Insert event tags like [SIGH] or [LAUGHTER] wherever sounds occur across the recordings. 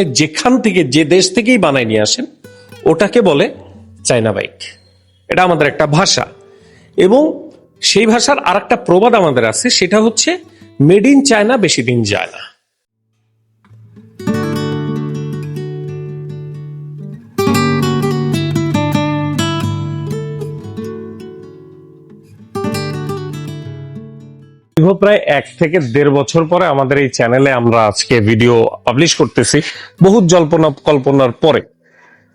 আপনি যেখান থেকে যে দেশ থেকেই বানায় নিয়ে আসেন, ওটাকে বলে চায়না বাইক। এটা আমাদের একটা ভাষা। এবং সেই ভাষার আর একটা প্রবাদ আমাদের আছে, সেটা হচ্ছে মেড ইন চায়না বেশি দিন যায় না। প্রায় এক থেকে দেড় বছর পরে আমাদের এই চ্যানেলে আমরা আজকে ভিডিও পাবলিশ করতেছি, বহুত জল্পনা কল্পনার পরে।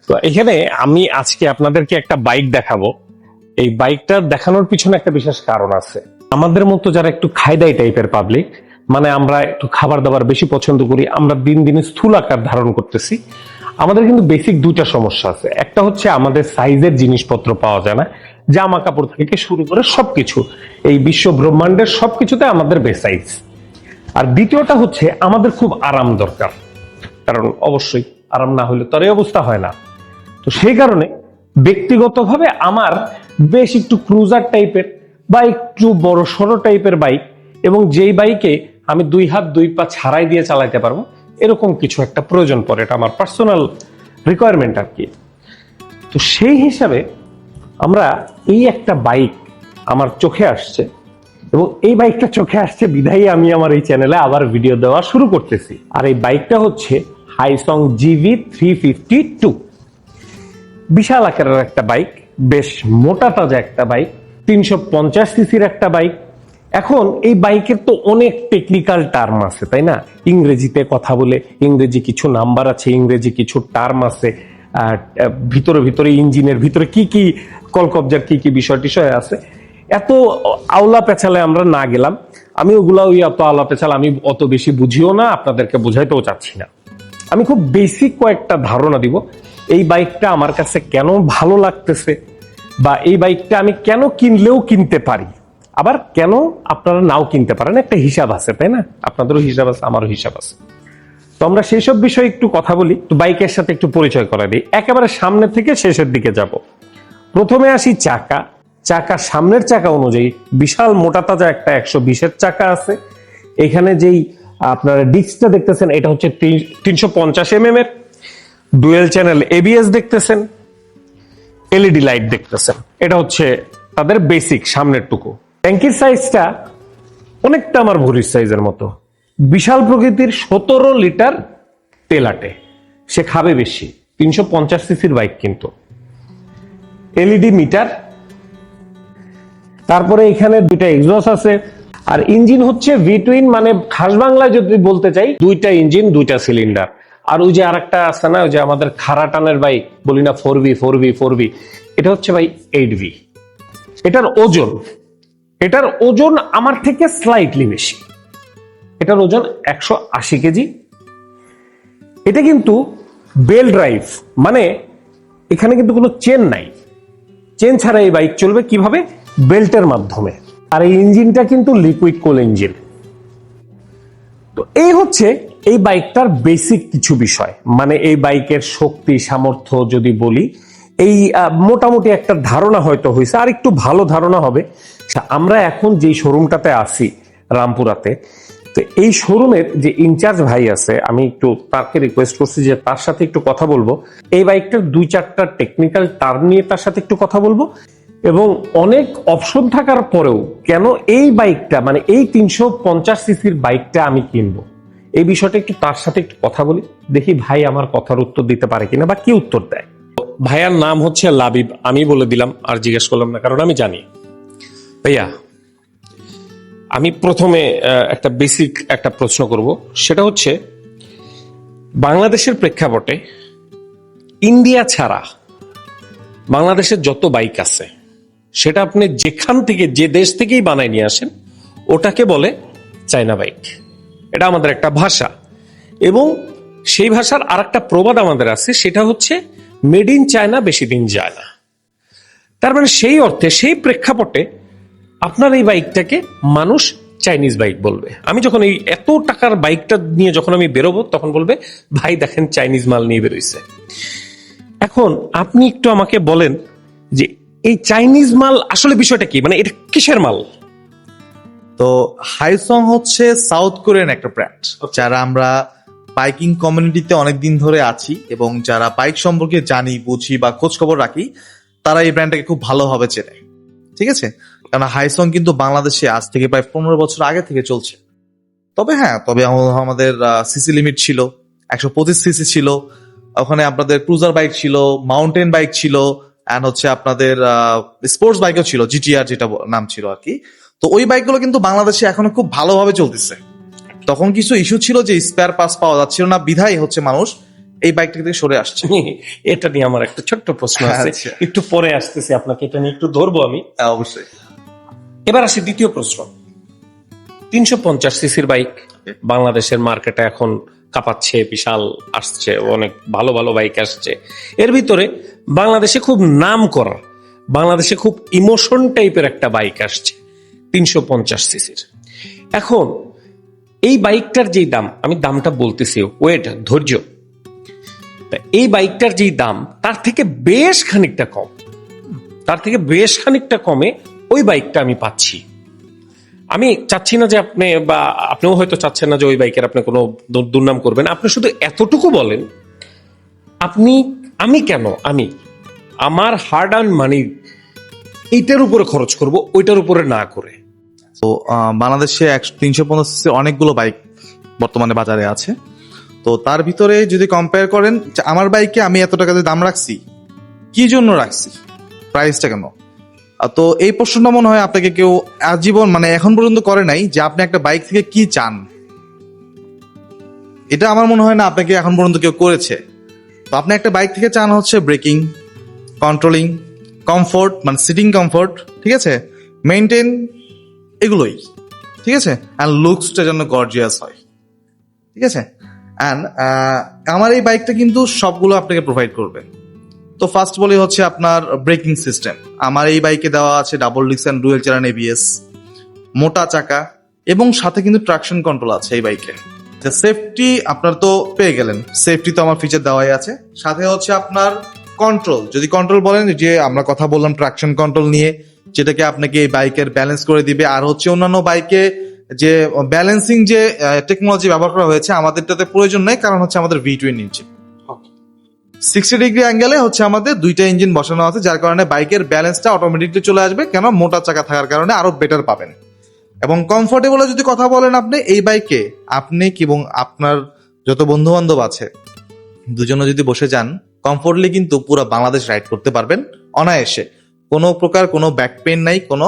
তো এখানে আমি আজকে আপনাদেরকে একটা বাইক দেখাবো। এই বাইকটা দেখানোর পিছনে একটা বিশেষ কারণ আছে। আমাদের মতো যারা একটু খাইদাই টাইপের পাবলিক মানে আমরা একটু খাবার দাবার বেশি পছন্দ করি, আমরা দিন দিন স্থূল আকার ধারণ করতেছি। আমাদের কিন্তু বেসিক দুইটা সমস্যা আছে। একটা হচ্ছে আমাদের সাইজের জিনিসপত্র পাওয়া যায় না। জামা কাপড় থেকে শুরু করে সবকিছু। এই বিশ্ব ব্রহ্মাণ্ডের সবকিছুতে আমাদের বেসাইজ আর দ্বিতীয়টা হচ্ছে আমাদের খুব আরাম দরকার। কারণ অবশ্যই আরাম না হলে তো আর এই অবস্থা হয় না। তো সেই কারণে ব্যক্তিগতভাবে আমার বেশ একটু ক্রুজার টাইপের বা একটু বড় সড়ো টাইপের বাইক এবং যেই বাইকে আমি দুই হাত দুই পা ছাড়াই দিয়ে চালাইতে পারব, এরকম কিছু একটা প্রয়োজন পড়ে। এটা আমার পার্সোনাল রিকোয়ারমেন্ট আর কি। তো সেই হিসাবে আমরা এই একটা বাইক আমার চোখে আসছে এবং এই বাইকটা চোখে আসছে বিধাই আমি আমার এই চ্যানেলে আবার ভিডিও দেওয়া শুরু করতেছি। আর এই বাইকটা হচ্ছে Hyosung GV three fifty two বিশাল আকারের একটা বাইক বেশ মোটা তাজা একটা বাইক তিনশো পঞ্চাশ সিসির একটা বাইক এখন এই বাইকের তো অনেক টেকনিক্যাল টার্ম আছে, তাই না? ইংরেজিতে কথা বলে ইংরেজি কিছু নাম্বার আছে, ইংরেজি কিছু টার্ম আছে। ভিতরে ভিতরে ইঞ্জিনের ভিতরে কি কি কলকবজার কি কি বিষয় টিষয় আছে। এত আওলা পেছালে আমরা না গেলাম। আমি ওগুলা ওই অত আওলা পেছাল আমি অত বেশি বুঝিও না, আপনাদেরকে বুঝাইতেও চাচ্ছি না। আমি খুব বেসিক কয়েকটা ধারণা দিব। এই বাইকটা আমার কাছে কেন ভালো লাগতেছে বা এই বাইকটা আমি কেন কিনলেও কিনতে পারি? আবার কেন আপনারা নাও কিনতে পারেন? একটা হিসাব আছে, তাই না? আপনাদেরও হিসাব আছে, আমারও হিসাব আছে। আমরা সেই সব বিষয়ে একটু কথা বলি বাইকের সাথে একটু পরিচয় করা দিই। একেবারে সামনে থেকে শেষের দিকে যাব। প্রথমে আসি চাকা। চাকা সামনের চাকা অনুযায়ী বিশাল মোটা তাজা একটা একশো বিশের চাকা আছে। এখানে যেই আপনারা ডিস্কটা দেখতেছেন, এটা হচ্ছে তিনশো পঞ্চাশ এম এর। ডুয়েল চ্যানেল এবিএস দেখতেছেন। এলইডি লাইট দেখতেছেন। এটা হচ্ছে তাদের বেসিক সামনের টুকু ট্যাঙ্কির সাইজটা অনেকটা আমার ভরির সাইজের মতো। বিশাল প্রকৃতির সতেরো লিটার তেল আটে। সে খাবে বেশি, তিনশো পঞ্চাশ সিসির বাইক কিন্তু। এলইডি মিটার, তারপরে এখানে দুইটা এক্সস্ট আছে। আর ইঞ্জিন হচ্ছে ভিটুইন মানে খাস বাংলায় যদি বলতে চাই, দুইটা ইঞ্জিন, দুইটা সিলিন্ডার। আর ওই যে আর একটা আছে না, ওই যে আমাদের খারা টানের বাইক, বলি না four V four V four V, এটা হচ্ছে ভাই এইট ভি। এটার ওজন এটার ওজন আমার থেকে স্লাইটলি বেশি। এটার ওজন একশো আশি কেজি। এটা কিন্তু বেল ড্রাইভ মানে এখানে কিন্তু কোনো চেন নাই। চেন ছাড়া এই বাইক চলবে কীভাবে? বেল্টের মাধ্যমে। আর এই ইঞ্জিনটা কিন্তু লিকুইড কোল ইঞ্জিন। তো এই হচ্ছে এই বাইকটার বেসিক কিছু বিষয়। মানে এই বাইকের শক্তি, সামর্থ্য যদি বলি, এই মোটামুটি একটা ধারণা হয়তো হয়েছে আর একটু ভালো ধারণা হবে। আমরা এখন যেই শোরুমটাতে আছি, রামপুরাতে তো এই শোরুমের যে ইনচার্জ ভাই আছে, আমি একটু তাকে রিকোয়েস্ট করছি যে তার সাথে একটু কথা বলব। এই বাইকটার দুই চারটা টেকনিক্যাল টার্ম নিয়ে তার সাথে একটু কথা বলব। এবং অনেক অপশন থাকার পরেও কেন এই বাইকটা মানে এই তিনশো পঞ্চাশ সিসির বাইকটা আমি কিনবো? এই বিষয়টা একটু তার সাথে একটু কথা বলি, দেখি ভাই আমার কথার উত্তর দিতে পারে কিনা বা কি উত্তর দেয়। ভাইয়ার নাম হচ্ছে লাবিব, আমি বলে দিলাম আর জিজ্ঞেস করলাম না, কারণ আমি জানি। ভাইয়া আমি প্রথমে একটা বেসিক একটা প্রশ্ন করব। সেটা হচ্ছে, বাংলাদেশের প্রেক্ষাপটে ইন্ডিয়া ছাড়া বাংলাদেশের যত বাইক আছে, সেটা আপনি যেখান থেকে, যে দেশ থেকেই বানায় নিয়ে আসেন, ওটাকে বলে চায়না বাইক এটা আমাদের একটা ভাষা। এবং সেই ভাষার আর একটা প্রবাদ আমাদের আছে, সেটা হচ্ছে মেড ইন চায়না বেশি দিন যায় না। তার মানে সেই অর্থে, সেই প্রেক্ষাপটে আপনার এই বাইকটাকে মানুষ চাইনিজ বাইক বলবে। আমি যখন এই এত টাকার বাইকটা নিয়ে যখন আমি বেরোবো তখন বলবে ভাই দেখেন চাইনিজ মাল নিয়ে বেরোইছে। এখন আপনি একটু আমাকে বলেন যে এই চাইনিজ মাল আসলে বিষয়টা কি? মানে এটা কিসের মাল? তো হাইসং হচ্ছে সাউথ কোরিয়ান একটা ব্র্যান্ড যারা আমরা বাইকিং কমিউনিটিতে অনেক দিন ধরে আছি এবং যারা বাইক সম্পর্কে জানি বুঝি বা খোঁজ খবর রাখি তারা এই ব্র্যান্ডটাকে খুব ভালোভাবে চেনে। ঠিক আছে? কারণ হাইসং কিন্তু বাংলাদেশে আজ থেকে প্রায় পনেরো বছর আগে থেকে চলছে। তবে হ্যাঁ তবে আমাদের সিসি লিমিট ছিল একশো পঁচিশ সিসি ছিল ওখানে আপনাদের ক্রুজার বাইক ছিল মাউন্টেন বাইক ছিল অ্যান্ড হচ্ছে আপনাদের স্পোর্টস বাইকও ছিল জিটিআর যেটা নাম ছিল আর কি। তো ওই বাইকগুলো কিন্তু বাংলাদেশে এখনও খুব ভালোভাবে চলতেছে। তখন কিছু ইস্যু ছিল যে স্পেয়ার পাস পাওয়া যাচ্ছিল না বিধায় হচ্ছে মানুষ এই বাইকটা থেকে সরে আসছে। [LAUGHS] এটা নিয়ে আমার একটা ছোট্ট প্রশ্ন আছে। আচ্ছা। একটু পরে আসতেছি আপনাকে এটা নিয়ে একটু ধরবো আমি। হ্যাঁ, অবশ্যই। এবার আসি দ্বিতীয় প্রশ্ন। তিনশো পঞ্চাশ সিসির বাইক বাংলাদেশের মার্কেটে এখন কাঁপাচ্ছে, বিশাল আসছে, অনেক ভালো ভালো বাইক আসছে। এর ভিতরে বাংলাদেশে খুব নাম করা, বাংলাদেশে খুব ইমোশন টাইপের একটা বাইক আসছে, তিনশো পঞ্চাশ সিসির। এখন, এই বাইকটার যেই দাম, আমি দামটা বলতেছি, ওয়েট, ধৈর্য। এই বাইকটার যেই দাম, তার থেকে বেশ খানিকটা কম, তার থেকে বেশ খানিকটা কমে ওই বাইকটা আমি পাচ্ছি। আমি চাচ্ছি না যে আপনি বা আপনিও হয়তো চাচ্ছেন না যে ওই বাইকের আপনি কোনো দুর্নাম করবেন। আপনি শুধু এতটুকু বলেন, আপনি, আমি কেন? আমি, আমার হার্ড আর্ন মানি এইটার উপরে খরচ করব, ওইটার উপরে না করে। তো বাংলাদেশে একশো তিনশো পঞ্চাশ অনেকগুলো বাইক বর্তমানে বাজারে আছে। তো তার ভিতরে যদি কম্পেয়ার করেন আমার বাইকে আমি এত টাকা দাম রাখছি, কি জন্য রাখছি? প্রাইসটা কেন? তো এই প্রশ্নটা মনে হয় আপনাকে কেউ আজীবন মানে এখন পর্যন্ত করে নাই যে আপনি একটা বাইক থেকে কি চান। এটা আমার মনে হয় না আপনাকে এখন পর্যন্ত কেউ করেছে। তো আপনি একটা বাইক থেকে চান হচ্ছে ব্রেকিং, কন্ট্রোলিং, কমফোর্ট মানে সিটিং কমফোর্ট, ঠিক আছে? মেনটেন এগুলোই, ঠিক আছে? অ্যান্ড লুকসটা যেন গর্জিয়াস হয়, ঠিক আছে? অ্যান্ড আমার এই বাইকটা কিন্তু সবগুলো আপনাকে প্রোভাইড করবে। তো ফার্স্ট বলি হচ্ছে আপনার ব্রেকিং সিস্টেম আমার এই বাইকে দেওয়া আছে ডাবল ডিস্ক অ্যান্ড ডুয়েল চালান এবিএস মোটা চাকা, এবং সাথে কিন্তু ট্রাকশন কন্ট্রোল আছে এই বাইকে সেফটি আপনার তো পেয়ে গেলেন। সেফটি তো আমার ফিচার দেওয়াই আছে। সাথে হচ্ছে আপনার কন্ট্রোল যদি কন্ট্রোল বলেন যে আমরা কথা বললাম ট্রাকশন কন্ট্রোল নিয়ে, যেটাকে আপনাকে এই বাইকের ব্যালেন্স করে দিবে। আর হচ্ছে অন্যান্য বাইকে যে ব্যালেন্সিং যে টেকনোলজি ব্যবহার করা হয়েছে, আমাদেরটাতে প্রয়োজন নেই, কারণ হচ্ছে আমাদের V twin engine sixty degree অ্যাঙ্গেলে হচ্ছে আমাদের দুইটা ইঞ্জিন বসানো আছে, যার কারণে বাইকের ব্যালেন্সটা অটোমেটিকলি চলে আসবে কেন মোটা চাকা থাকার কারণে আরও বেটার পাবেন। এবং কমফোর্টেবল যদি কথা বলেন আপনি, এই বাইকে আপনি এবং আপনার যত বন্ধু বান্ধব আছে, দুজনে যদি বসে যান কমফোর্টলি কিন্তু পুরো বাংলাদেশ রাইড করতে পারবেন অনায়াসে। কোনো প্রকার কোনো ব্যাক পেন নাই, কোনো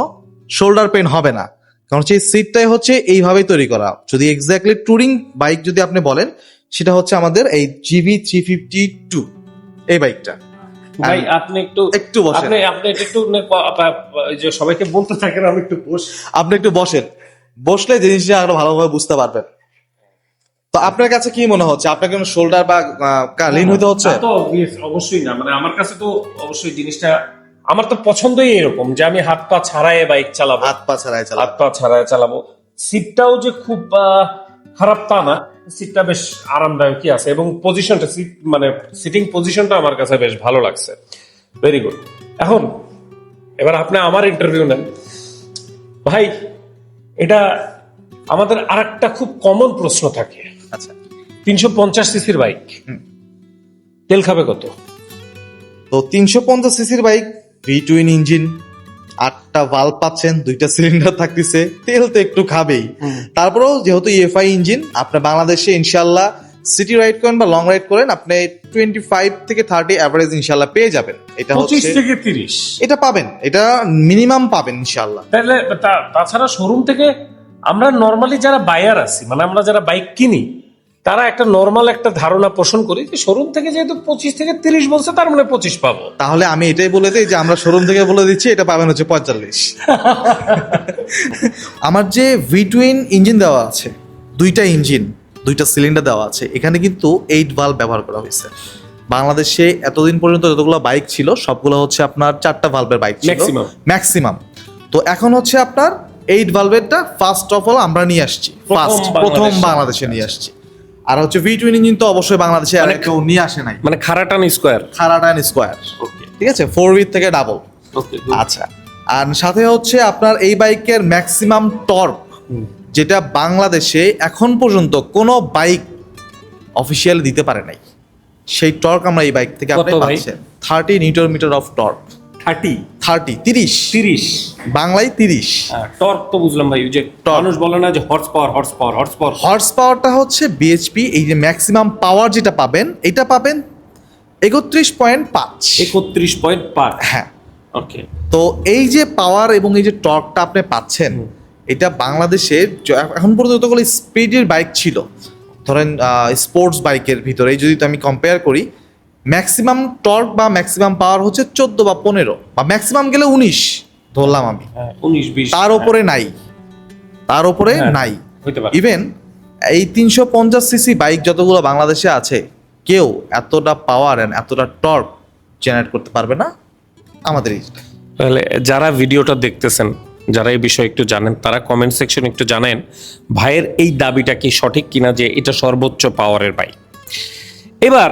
শোল্ডার পেন হবে না। কারণ এই সিটটাই হচ্ছে এইভাবেই তৈরি করা। যদি এক্স্যাক্টলি টুরিং বাইক যদি আপনি বলেন, সেটা হচ্ছে আমাদের এই জিবি থ্রি ফিফটি টু এই বাইকটা। ভাই আপনি একটু একটু বসেন। আপনি আপনি একটু যে সবাইকে বলতে থাকেন আমি একটু বস আপনি একটু বসেন। বসলে জিনিসটা আরও ভালোভাবে বুঝতে পারবেন। তো আপনার কাছে কি মনে হচ্ছে? আপনার কোনো শোল্ডার বা লিন হইতে হচ্ছে? তো অবশ্যই না। মানে আমার কাছে তো অবশ্যই জিনিসটা আমার তো পছন্দই এরকম যে আমি হাত পা ছাড়াই বাইক চালাবো। হাত পা ছাড়াই চালা হাত পা ছাড়াই চালাবো। সিটটাও যে খুব খারাপ তা না। সিটটা বেশ আরামদায়কই আছে এবং পজিশনটা সিট মানে সিটিং পজিশনটা আমার কাছে বেশ ভালো লাগছে। ভেরি গুড এখন এবার আপনি আমার ইন্টারভিউ নেন। ভাই এটা আমাদের আর একটা খুব কমন প্রশ্ন থাকে। আচ্ছা। তিনশো পঞ্চাশ সিসির বাইক। তেল খাবে কত? তো তিনশো পঞ্চাশ সিসির বাইক ভি টুইন ইঞ্জিন আটটা ভাল্ব পাচ্ছেন দুইটা সিলিন্ডার থাকতেছে তেল তো একটু খাবেই। তারপরেও যেহেতু ইএফআই ইঞ্জিন আপনার বাংলাদেশে ইনশাল্লাহ সিটি রাইড করেন বা লং রাইড করেন আপনি টোয়েন্টি ফাইভ থেকে থার্টি অ্যাভারেজ ইনশাল্লাহ পেয়ে যাবেন। এটা পঁচিশ হচ্ছে থেকে তিরিশ। এটা পাবেন এটা মিনিমাম পাবেন ইনশাল্লাহ তাহলে তা- তাছাড়া শোরুম থেকে আমরা নর্মালি যারা বায়ার আছি মানে আমরা যারা বাইক কিনি তারা একটা নর্মাল একটা ধারণা পোষণ করি যে শোরুম থেকে যেহেতু পঁচিশ থেকে তিরিশ বলছে তার মানে পঁচিশ পাবো। তাহলে আমি এটাই বলে দিই যে আমরা শোরুম থেকে বলে দিচ্ছি এটা পাবেন হচ্ছে পঁয়তাল্লিশ। [LAUGHS] আমার যে ভিটুইন ইঞ্জিন দেওয়া আছে দুইটা ইঞ্জিন দুইটা সিলিন্ডার দেওয়া আছে এখানে কিন্তু এইট ভাল্ব ব্যবহার করা হয়েছে। বাংলাদেশে এতদিন পর্যন্ত যতগুলো বাইক ছিল সবগুলো হচ্ছে আপনার চারটা ভালভের বাইক ছিল। ম্যাক্সিমাম তো এখন হচ্ছে আপনার এইট ভালভেরটা ফার্স্ট অফ অল আমরা নিয়ে আসছি। ফার্স্ট প্রথম। বাংলাদেশে নিয়ে আসছি। আর হচ্ছে ভি টুইন ইঞ্জিন তো অবশ্যই বাংলাদেশে আর মানে- কেউ নিয়ে আসে নাই। মানে খারাটান স্কোয়ার। খারাটান স্কোয়ার। ঠিক আছে? ফোর উইথ থেকে ডাবল আচ্ছা। আর সাথে হচ্ছে আপনার এই বাইকের ম্যাক্সিমাম টর্ক যেটা বাংলাদেশে এখন পর্যন্ত কোনো বাইক অফিসিয়ালি দিতে পারে নাই। সেই টর্ক আমরা এই বাইক থেকে আপনি পাচ্ছেন। Thirty newton metre of torque thirty thirty তিরিশ। তিরিশ। বাংলায় তিরিশ। টর্ক তো বুঝলাম ভাই যে মানুষ বলে না যে horse power horse power horse power horse পাওয়ারটা হচ্ছে বিএইচপি এই যে ম্যাক্সিমাম পাওয়ার যেটা পাবেন এটা পাবেন একত্রিশ পয়েন্ট পাঁচ। একত্রিশ পয়েন্ট পাঁচ। হ্যাঁ। ওকে তো এই যে পাওয়ার এবং এই যে টর্কটা আপনি পাচ্ছেন এটা বাংলাদেশে এখন পর্যন্ত যতগুলো স্পিডের বাইক ছিল। ধরেন স্পোর্টস বাইকের ভিতরে যদি তো আমি কম্পেয়ার করি ম্যাক্সিমাম টর্ক বা ম্যাক্সিমাম পাওয়ার হচ্ছে চোদ্দ বা পনেরো বা ম্যাক্সিমাম গেলে উনিশ। ধরলাম আমি। উনিশ বিশ তার ওপরে নাই। তার ওপরে হ্যাঁ, নাই। ইভেন এই তিনশো পঞ্চাশ সিসি বাইক যতগুলো বাংলাদেশে আছে কেউ এতটা পাওয়ার এন্ড এতটা টর্ক জেনারেট করতে পারবে না আমাদের তাহলে যারা ভিডিওটা দেখতেছেন যারা এই বিষয়ে একটু জানেন তারা কমেন্ট সেকশন একটু জানেন ভাইয়ের এই দাবিটা কি সঠিক কিনা যে এটা সর্বোচ্চ পাওয়ারের বাইক? এবার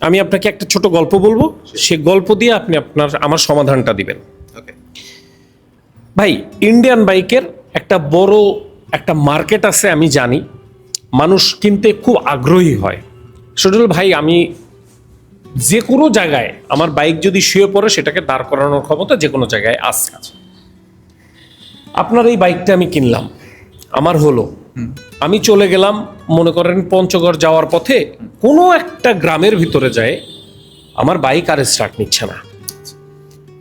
আমি আপনাকে একটা ছোট গল্প বলব। সে গল্প দিয়ে আপনি আপনার আমার সমাধানটা দিবেন। ভাই ইন্ডিয়ান বাইকের একটা বড় একটা মার্কেট আছে আমি জানি। মানুষ কিনতে খুব আগ্রহী হয়। সজল ভাই আমি যে কোনো জায়গায় আমার বাইক যদি শুয়ে পড়ে সেটাকে দাঁড় করানোর ক্ষমতা যে কোনো জায়গায় আছে। আপনার এই বাইকটা আমি কিনলাম। আমার হলো। আমি চলে গেলাম মনে করেন পঞ্চগড় যাওয়ার পথে কোনো একটা গ্রামের ভিতরে যায় আমার বাইক আর স্টার্ট নিচ্ছে না।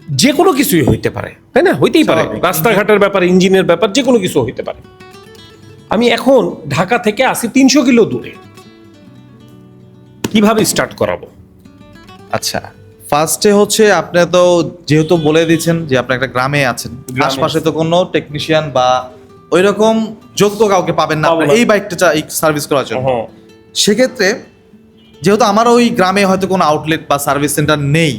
যে কোনো কিছুই হইতে পারে তাই না? হইতেই পারে। রাস্তাঘাটের ব্যাপার ইঞ্জিনের ব্যাপার যে কোনো কিছু হইতে পারে। আমি এখন ঢাকা থেকে আসি তিনশো কিলো দূরে। কীভাবে স্টার্ট করাবো? আচ্ছা ফার্স্টে হচ্ছে আপনি তো যেহেতু বলে দিচ্ছেন যে আপনি একটা গ্রামে আছেন আশপাশে তো কোনো টেকনিশিয়ান বা ওই রকম যোগ্য কাউকে পাবেন না এই বাইকটা সার্ভিস করার জন্য। হ্যাঁ, সেক্ষেত্রে যেহেতু আমার ওই গ্রামে হয়তো কোনো আউটলেট বা সার্ভিস সেন্টার নেই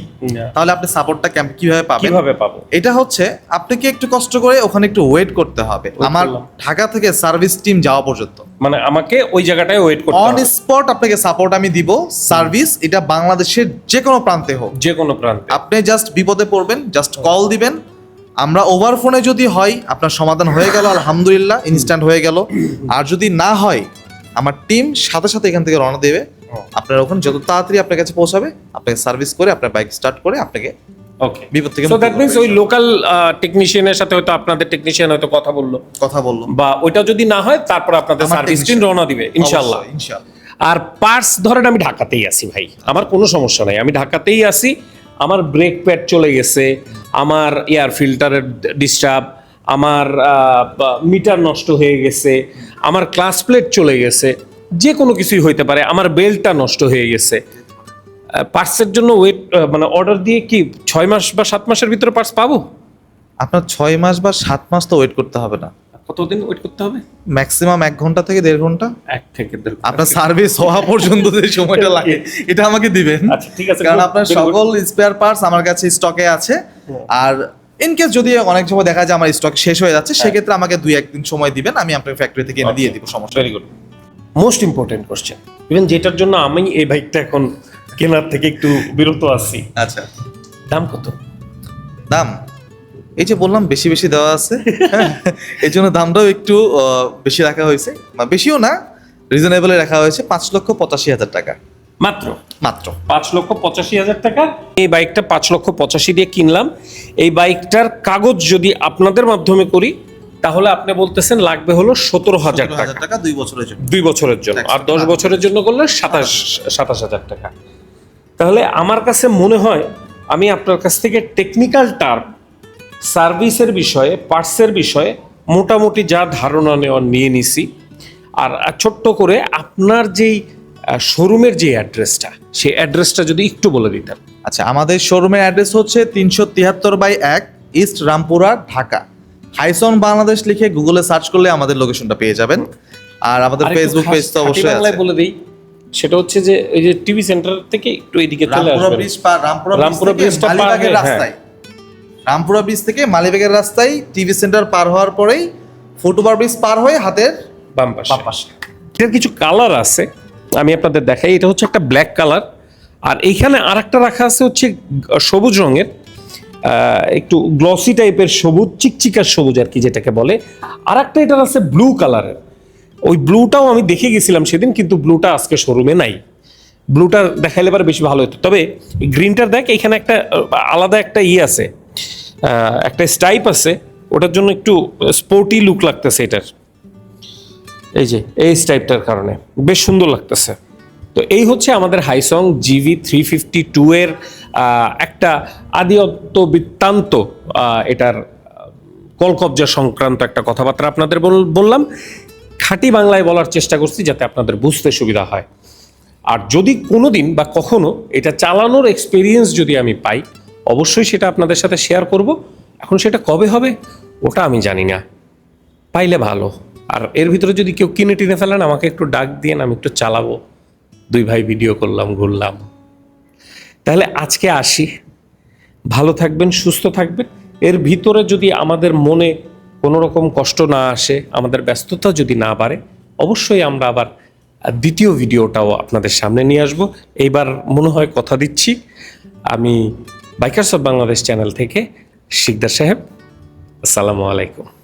তাহলে আপনি সাপোর্টটা ক্যাম্প কীভাবে পাবেন? কীভাবে পাবো? এটা হচ্ছে আপনাকে একটু কষ্ট করে ওখানে একটু ওয়েট করতে হবে। আমার ঢাকা থেকে সার্ভিস টিম যাওয়া পর্যন্ত। মানে আমাকে ওই জায়গাটায় ওয়েট করতে অন স্পট আপনাকে সাপোর্ট আমি দিব। সার্ভিস এটা বাংলাদেশের যে কোনো প্রান্তে হোক। যে কোনো প্রান্তে। আপনি জাস্ট বিপদে পড়বেন জাস্ট কল দিবেন। আমরা ওভার ফোনে যদি হয় আপনার সমাধান হয়ে গেল আলহামদুলিল্লাহ ইনস্ট্যান্ট হয়ে গেল। আর যদি না হয় আমার টিম সাথে সাথে এখান থেকে রওনা দেবে। আপনার ওখানে যত তাড়াতাড়ি আপনার কাছে পৌঁছাবে আপনাকে সার্ভিস করে আপনার বাইক স্টার্ট করে আপনাকে ওকে বিপদ থেকে সো মুক্তি দ্যাট মিনস ওই লোকাল টেকনিশিয়ানের সাথে হয়তো আপনাদের টেকনিশিয়ান হয়তো কথা বলল। কথা বলল। বা ওইটা যদি না হয় তারপর আপনাদের সার্ভিস টিম রওনা দিবে ইনশাল্লাহ ইনশাআল্লাহ। আর পার্টস ধরেন আমি ঢাকাতেই আছি ভাই আমার কোনো সমস্যা নাই। আমি ঢাকাতেই আছি আমার ব্রেক প্যাড চলে গেছে আমার এয়ার ফিল্টারের ডিস্টার্ব আমার মিটার নষ্ট হয়ে গেছে আমার ক্লাস প্লেট চলে গেছে। যে কোনো কিছুই হইতে পারে আমার বেল্টটা নষ্ট হয়ে গেছে। পার্টসের জন্য ওয়েট মানে অর্ডার দিয়ে কি ছয় মাস বা সাত মাসের ভিতরে পার্টস পাবো? আপনার ছয় মাস বা সাত মাস তো ওয়েট করতে হবে না। কতদিন ওয়েট করতে হবে? ম্যাক্সিমাম এক ঘণ্টা থেকে দেড় ঘণ্টা। এক থেকে দেড় আপনার সার্ভিস হওয়া পর্যন্ত যে সময়টা লাগে এটা আমাকে দিবেন। আচ্ছা ঠিক আছে কারণ আপনার. সকল স্পেয়ার পার্টস আমার কাছে স্টকে আছে। আর ইন কেস যদি অনেক সময় দেখা যায় আমার স্টক শেষ হয়ে যাচ্ছে সেক্ষেত্রে আমাকে দুই একদিন সময় দিবেন আমি আপনার ফ্যাক্টরি থেকে এনে দিয়ে দিব সমস্যা very good most important question even যেটার জন্য আমি এই বাইকটা এখন কেনার থেকে একটু বিরত আছি। আচ্ছা। দাম কত? দাম? এই যে বললাম বেশি বেশি দেওয়া আছে। [LAUGHS] এই জন্য দামটাও একটু বেশি রাখা হয়েছে। বা বেশিও না রিজনেবলে রাখা হয়েছে পাঁচ লক্ষ পঁচাশি হাজার টাকা। মাত্র? মাত্র। পাঁচ লক্ষ পঁচাশি হাজার টাকা? এই বাইকটা পাঁচ লক্ষ পঁচাশি দিয়ে কিনলাম। এই বাইকটার কাগজ যদি আপনাদের মাধ্যমে করি তাহলে আপনি বলতেছেন লাগবে হলো সতেরো হাজার টাকা হাজার টাকা। দুই বছরের জন্য। দুই বছরের জন্য। আর দশ বছরের জন্য করলে সাতাশ সাতাশ হাজার টাকা। তাহলে আমার কাছে মনে হয় আমি আপনার কাছ থেকে টেকনিক্যাল টার্ম সার্ভিসের বিষয়ে পার্টসের বিষয়ে মোটামুটি যা ধারণা নেওয়া নিয়ে নিছি। আর ছোট্ট করে আপনার যেই শোরুমের যে অ্যাড্রেসটা সেই অ্যাড্রেসটা যদি একটু বলে দিতেন। আচ্ছা আমাদের শোরুমের অ্যাড্রেস হচ্ছে তিনশো তিয়াত্তর বাই এক ইস্ট রামপুরা ঢাকা হাইসন বাংলাদেশ লিখে গুগলে সার্চ করলে আমাদের লোকেশনটা পেয়ে যাবেন। আর আমাদের ফেসবুক পেজ তো অবশ্যই আছে। বলে দিই সেটা হচ্ছে যে এই যে টিভি সেন্টার থেকে একটু এদিকে চলে রামপুরা ব্রিজ পার রামপুরা রামপুরা ব্রিজটা পার হয়ে। রাস্তায়। রামপুরা ব্রিজ থেকে মালিবাগের রাস্তায় টিভি সেন্টার পার হওয়ার পরেই ফুটওভার ব্রিজ পার হয়ে হাতের বাম পাশে। এটার কিছু কালার আছে আমি আপনাদের দেখাই। এটা হচ্ছে একটা ব্ল্যাক কালার আর এইখানে আর একটা রাখা আছে হচ্ছে সবুজ রঙের। একটু গ্লসি টাইপের সবুজ, চিকচিকার সবুজ আর কি যেটাকে বলে। আর একটা এটার আছে ব্লু কালারের ওই ব্লুটাও আমি দেখে গেছিলাম সেদিন, কিন্তু ব্লুটা আজকে শোরুমে নাই। ব্লুটা দেখাইলে এবার বেশি ভালো হতো। তবে গ্রিনটার দেখ, এখানে একটা আলাদা একটা ইয়ে আছে। একটা স্টাইপ আছে। ওটার জন্য একটু স্পোর্টি লুক লাগতেছে এটার। এই যে, এই স্টাইপটার কারণে। বেশ সুন্দর লাগতেছে। তো এই হচ্ছে আমাদের Haisong GV three fifty two এর একটা আদিয়ত্ত বৃত্তান্ত এটার কলকবজা সংক্রান্ত একটা কথাবার্তা আপনাদের বল- বললাম। খাঁটি বাংলায় বলার চেষ্টা করছি যাতে আপনাদের বুঝতে সুবিধা হয়। আর যদি কোনো দিন বা কখনো এটা চালানোর এক্সপিরিয়েন্স যদি আমি পাই, অবশ্যই সেটা আপনাদের সাথে শেয়ার করব। এখন সেটা কবে হবে, ওটা আমি জানি না। পাইলে ভালো। আর এর ভিতরে যদি কেউ কিনে টিনে ফেলেন, আমাকে একটু ডাক দিয়ে আমি একটু চালাবো। দুই ভাই ভিডিও করলাম, ঘুরলাম। তাহলে আজকে আসি। ভালো থাকবেন, সুস্থ থাকবেন। এর ভিতরে যদি আমাদের মনে কোনো রকম কষ্ট না আসে, আমাদের ব্যস্ততা যদি না বাড়ে, অবশ্যই আমরা আবার দ্বিতীয় ভিডিওটাও আপনাদের সামনে নিয়ে আসব। এইবার মনে হয় কথা দিচ্ছি। আমি বাইকার্স অফ বাংলাদেশ চ্যানেল থেকে শিকদার সাহেব। আসসালামু আলাইকুম।